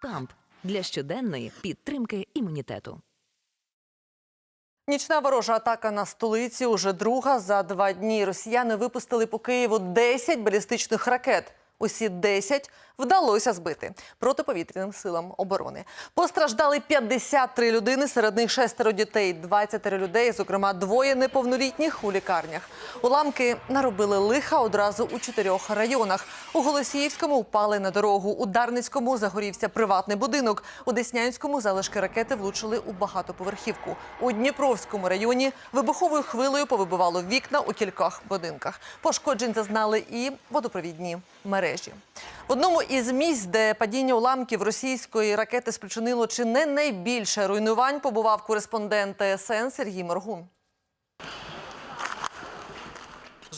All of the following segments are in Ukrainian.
Камп для щоденної підтримки імунітету. Нічна ворожа атака на столиці уже друга за два дні. Росіяни випустили по Києву 10 балістичних ракет. Усі 10 вдалося збити протиповітряним силам оборони. Постраждали 53 людини, серед них шестеро дітей, 20 людей, зокрема двоє неповнолітніх у лікарнях. Уламки наробили лиха одразу у чотирьох районах. У Голосіївському впали на дорогу. У Дарницькому загорівся приватний будинок. У Деснянському залишки ракети влучили у багатоповерхівку. У Дніпровському районі вибуховою хвилею повибивало вікна у кількох будинках. Пошкоджень зазнали і водопровідні мережі. В одному із місць, де падіння уламків російської ракети спричинило чи не найбільше руйнувань, побував кореспондент ТСН Сергій Моргун.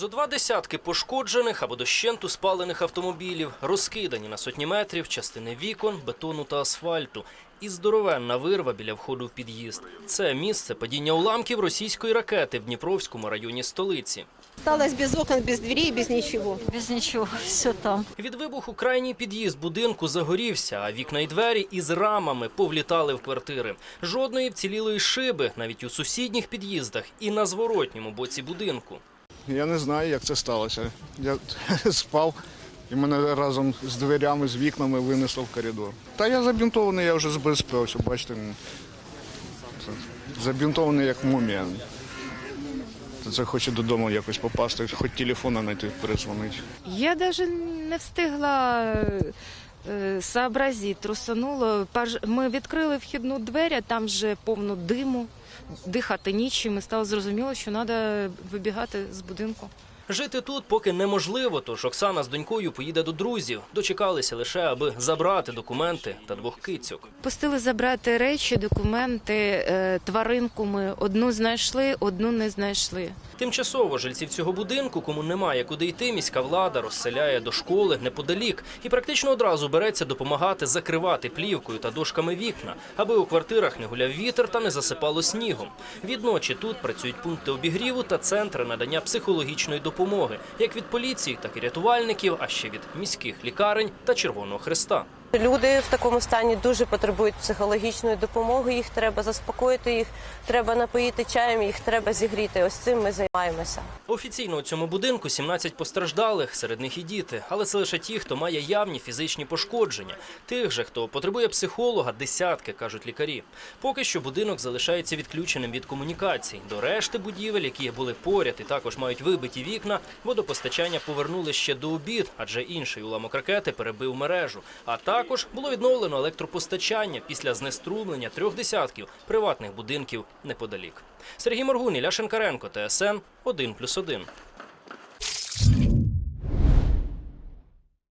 Зо два десятки пошкоджених або дощенту спалених автомобілів, розкидані на сотні метрів частини вікон, бетону та асфальту. І здоровенна вирва біля входу в під'їзд. Це місце падіння уламків російської ракети в Дніпровському районі столиці. Осталось без окон, без дверей, без ничего. Без нічого, все там. Від вибуху крайній під'їзд будинку загорівся, а вікна й двері із рамами повлітали в квартири. Жодної вцілілої шиби навіть у сусідніх під'їздах і на зворотньому боці будинку. Я не знаю, як це сталося. Я спав і мене разом з дверями, з вікнами винесло в коридор. Та я забінтований, я вже збезпечився, бачите. Забінтований як мумія. Це хоче додому якось попасти, хоч телефона знайти, перезвонити. Я даже не встигла е, сообразити, трусанула. Ми відкрили вхідну двері, а там вже повно диму, дихати нічим. І стало зрозуміло, що треба вибігати з будинку. Жити тут поки неможливо, тож Оксана з донькою поїде до друзів. Дочекалися лише, аби забрати документи та двох кицьок. Пустили забрати речі, документи, е, тваринку. Ми одну знайшли, одну не знайшли. Тимчасово жильців цього будинку, кому немає куди йти, міська влада розселяє до школи неподалік і практично одразу береться допомагати закривати плівкою та дошками вікна, аби у квартирах не гуляв вітер та не засипало снігом. Відночі тут працюють пункти обігріву та центри надання психологічної допомоги, як від поліції, так і рятувальників, а ще від міських лікарень та Червоного Христа. Люди в такому стані дуже потребують психологічної допомоги. Їх треба заспокоїти, їх треба напоїти чаєм, їх треба зігріти. Ось цим ми займаємося. Офіційно у цьому будинку 17 постраждалих, серед них і діти, але це лише ті, хто має явні фізичні пошкодження. Тих же, хто потребує психолога, десятки, кажуть лікарі. Поки що будинок залишається відключеним від комунікацій. До решти будівель, які були поряд і також мають вибиті вікна, водопостачання повернули ще до обід, адже інший уламок ракети перебив мережу. А також було відновлено електропостачання після знеструмлення трьох десятків приватних будинків неподалік. Сергій Моргун, Ілля Шенкаренко, ТСН 1+,1.